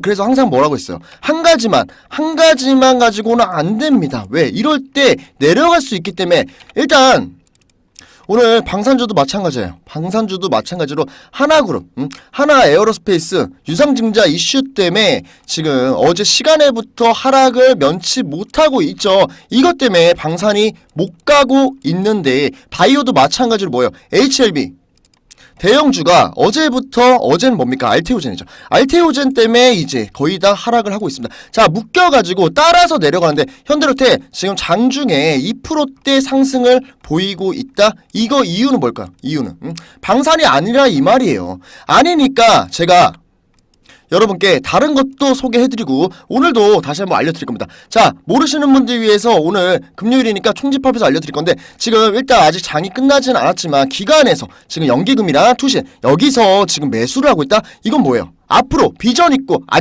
그래서 항상 뭐라고 했어요? 한 가지만, 한 가지만 가지고는 안 됩니다. 왜? 이럴 때 내려갈 수 있기 때문에 일단 오늘 방산주도 마찬가지예요. 방산주도 마찬가지로 하나그룹, 음? 하나 에어로스페이스 유상증자 이슈 때문에 지금 어제 시간에부터 하락을 면치 못하고 있죠. 이것 때문에 방산이 못 가고 있는데 바이오도 마찬가지로 뭐예요? HLB 대형주가 어제부터 어제는 뭡니까 알테오젠이죠. 알테오젠 때문에 이제 거의 다 하락을 하고 있습니다. 자 묶여 가지고 따라서 내려가는데 현대로테 지금 장중에 2%대 상승을 보이고 있다. 이거 이유는 뭘까요? 이유는 음? 방산이 아니라 이 말이에요. 아니니까 제가 여러분께 다른 것도 소개해드리고 오늘도 다시 한번 알려드릴 겁니다. 자 모르시는 분들 위해서 오늘 금요일이니까 총집합에서 알려드릴 건데 지금 일단 아직 장이 끝나진 않았지만 기간에서 지금 연기금이랑 투신 여기서 지금 매수를 하고 있다. 이건 뭐예요? 앞으로 비전 있고 안